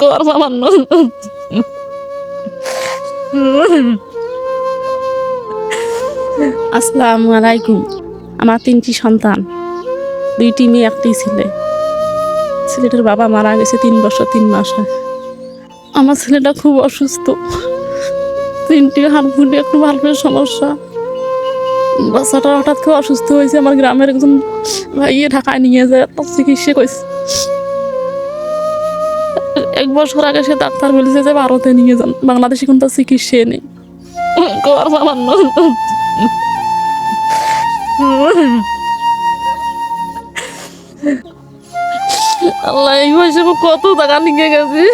কর সামান্য আসসালামু আলাইকুম। আমার তিনটি সন্তান। দুইটি মেয়ে, একটি ছেলে। ছেলেটার বাবা মারা গেছে তিন বছর, তিন মাস আমার ছেলেটা খুব অসুস্থ। তিনটি হাত ফুটে একটু ভালপের সমস্যা। বাচ্চাটা হঠাৎ করে অসুস্থ হয়েছে। আমার গ্রামের একজন ভাইয়ে ঢাকায় নিয়ে যায়। তার চিকিৎসা করেছে। বছর আগে সে ডাক্তার বলেছে যে ভারতে নিয়ে যান, বাংলাদেশে কিন্তু চিকিৎসা নেই। কত টাকা নিয়ে গেছি।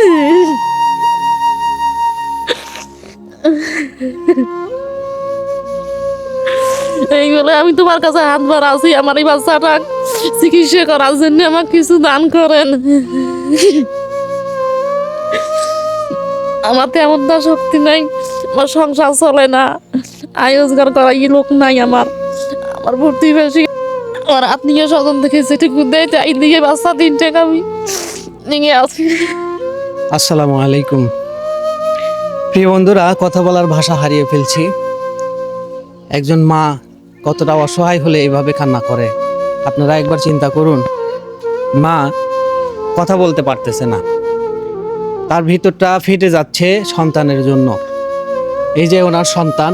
এই বলে, আমি তোমার কাছে হাত বাড়াছি আমার এই বাচ্চাটা চিকিৎসা করার জন্য আমার কিছু দান করেন। আমার তেমন না শক্তি নাই, আমার সংসার চলে না, আয় রোজগার করার ই লোক নাই আমার। আমার প্রতিবেশী আমার আত্মীয় স্বজন থেকে যেটুকু দেয় তাই দিয়ে বাচ্চা তিনটে আমি। নিয়ে আসি। আসসালামু আলাইকুম। প্রিয় বন্ধুরা, কথা বলার ভাষা হারিয়ে ফেলছি। একজন মা কতটা অসহায় হলে এভাবে কান্না করে? আপনারা একবার চিন্তা করুন। মা কথা বলতে পারতেছে না। তার ভিতরটা ফেটে যাচ্ছে সন্তানের জন্য। এই যে ওনার সন্তান,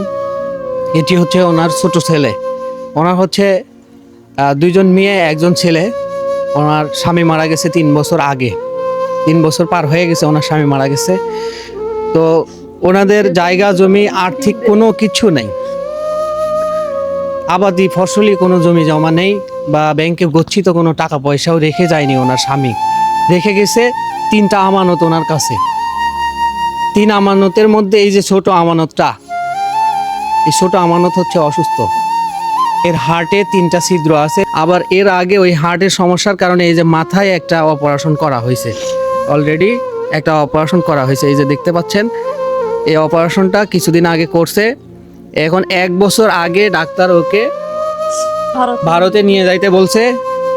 এটি হচ্ছে ওনার ছোট ছেলে। ওনার হচ্ছে দুইজন মেয়ে, একজন ছেলে। ওনার স্বামী মারা গেছে তিন বছর আগে। তিন বছর পার হয়ে গেছে ওনার স্বামী মারা গেছে। তো ওনাদের জায়গা, জমি, আর্থিক কোনো কিছু নেই। আবাদি ফসলি কোনো জমি জমা নেই বা ব্যাংকে গচ্ছিত কোনো টাকা পয়সাও রেখে যায়নি ওনার স্বামী। রেখে গেছে তিনটা আমানত ওনার কাছে। তিন আমানতের মধ্যে এই যে ছোট আমানতটা এই ছোট আমানত হচ্ছে অসুস্থ। এর হার্টে তিনটা ছিদ্র আছে আবার এর আগে ওই হার্টের সমস্যার কারণে এই যে মাথায় একটা অপারেশন করা হয়েছে। অলরেডি একটা অপারেশন করা হয়েছে এই যে দেখতে পাচ্ছেন এই অপারেশনটা কিছুদিন আগে করছে। এখন এক বছর আগে ডাক্তার ওকে ভারতে নিয়ে যাইতে বলছে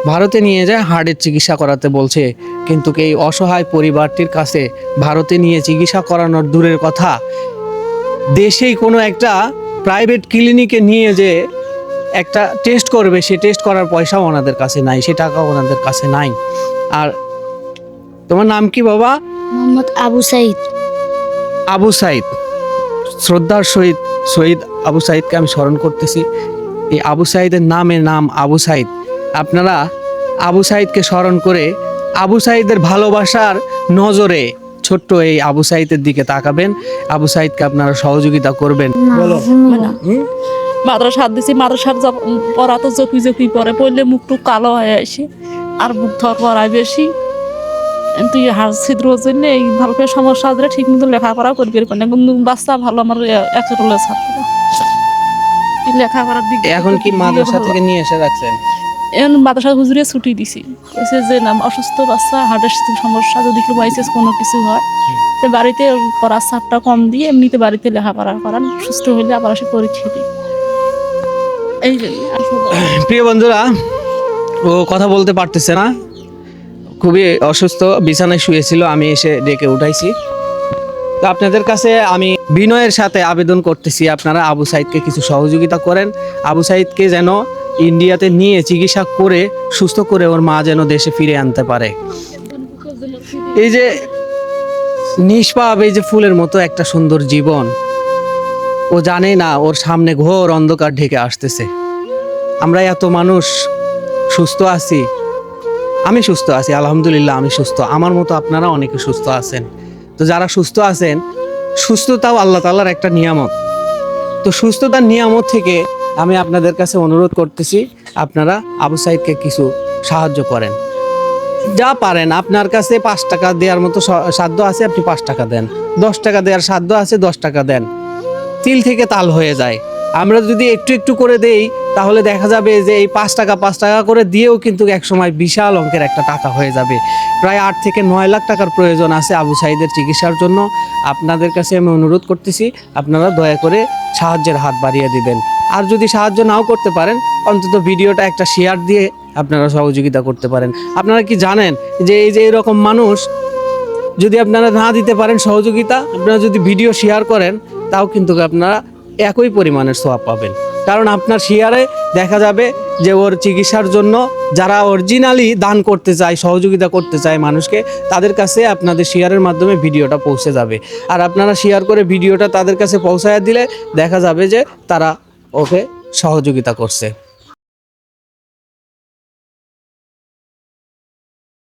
ভারতে নিয়ে যায় হার্টের চিকিৎসা করাতে বলছে। কিন্তু এই অসহায় পরিবারটির কাছে ভারতে নিয়ে চিকিৎসা করানোর দূরের কথা। দেশেই কোনো একটা প্রাইভেট ক্লিনিকে নিয়ে যে একটা টেস্ট করবে সে টেস্ট করার পয়সাও ওনাদের কাছে নাই সে টাকাও ওনাদের কাছে নাই। আর তোমার নাম কি বাবা? মোহাম্মদ আবু সাইদ। আবু সাইদ। শ্রদ্ধার সহিত শহীদ আবু সাইদকে আমি স্মরণ করতেছি। এই আবু সাইদের নামে নাম আবু সাইদ। আপনারা আবু সাইদকে স্মরণ করে আবু সাইদের ভালোবাসার নজরে ছোট্ট এই আবু সাইদের দিকে তাকাবেন। আবু সাইদকে আপনারা সহযোগিতা করবেন। বলো? মাদ্রাসা হাত দিছি মাদ্রাসার পড়া তো জপি জপি পরে পড়লে মুখ টুক কালো হয়ে আসে আর মুখ ধর করায় বেশি। তুই হার ছিদ্র জন্য এই ভালো করে সমস্যা আছে ঠিক মতো লেখাপড়া করবি এরকম না। কিন্তু বাচ্চা ভালো আমার একরোলে ছাত্র লেখাপড়ার দিকে এখন কি মাদ্রাসা থেকে নিয়ে এসে রাখছেন? এখন মাদ্রাসা হুজুরে ছুটি দিছি। কইছে যে নাম অসুস্থ বাচ্চা, হার্টের সমস্যা, যদি কেউ বাইসেস কোনো কিছু হয়, তো বাড়িতে পড়ার চাপটা কম দিয়ে এমনিতে বাড়িতে লেখাপড়া করান, সুস্থ হইলে আবার সে পরীক্ষা দিই এই প্রিয় বন্ধুরা, ও কথা বলতে পারতেছে না। খুবই অসুস্থ, বিছানায় শুয়েছিল, আমি এসে ডেকে উঠাইছি। তো আপনাদের কাছে আমি বিনয়ের সাথে আবেদন করতেছি, আপনারা আবু সাইদকে কিছু সহযোগিতা করেন। আবু সাইদকে যেন ইন্ডিয়াতে নিয়ে চিকিৎসা করে, সুস্থ করে ওর মা যেন দেশে ফিরে আনতে পারে। এই যে নিষ্পাপ, এই যে ফুলের মতো একটা সুন্দর জীবন, ও জানে না ওর সামনে ঘোর অন্ধকার ঢেকে আসতেছে। আমরা এত মানুষ সুস্থ আছি, আমি সুস্থ আছি, আলহামদুলিল্লাহ আমি সুস্থ। আমার মতো আপনারা অনেকে সুস্থ আছেন। তো যারা সুস্থ আছেন, সুস্থতাও আল্লাহ তাল্লার একটা নিয়ামত। তো সুস্থতার নিয়ামত থেকে আমি আপনাদের কাছে অনুরোধ করতেছি, আপনারা আবু সাইদকে কিছু সাহায্য করেন। যা পারেন, আপনার কাছে পাঁচ টাকা দেওয়ার মতো সাধ্য আছে, আপনি পাঁচ টাকা দেন। দশ টাকা দেওয়ার সাধ্য আছে, দশ টাকা দেন। তিল থেকে তাল হয়ে যায়। আমরা যদি একটু একটু করে দেই, তাহলে দেখা যাবে যে এই পাঁচ টাকা পাঁচ টাকা করে দিয়েও কিন্তু একসময় বিশাল অঙ্কের একটা টাকা হয়ে যাবে। প্রায় আট থেকে নয় লাখ টাকার প্রয়োজন আছে আবু সাইদের চিকিৎসার জন্য। আপনাদের কাছে আমি অনুরোধ করতেছি, আপনারা দয়া করে সাহায্যের হাত বাড়িয়ে দিবেন। আর যদি সাহায্য নাও করতে পারেন, অন্তত ভিডিওটা একটা শেয়ার দিয়ে আপনারা সহযোগিতা করতে পারেন। আপনারা কি জানেন যে এই যে এরকম মানুষ, যদি আপনারা না দিতে পারেন সহযোগিতা, আপনারা যদি ভিডিও শেয়ার করেন, তাও কিন্তু আপনারা একই পরিমাণের সোয়াব পাবেন। কারণ আপনার শেয়ারে দেখা যাবে যে ওর চিকিৎসার জন্য যারা অরিজিনালি দান করতে চায়, সহযোগিতা করতে চায় মানুষকে, তাদের কাছে আপনাদের শেয়ারের মাধ্যমে ভিডিওটা পৌঁছে যাবে। আর আপনারা শেয়ার করে ভিডিওটা তাদের কাছে পৌঁছায় দিলে দেখা যাবে যে তারা ওকে সহযোগিতা করছে।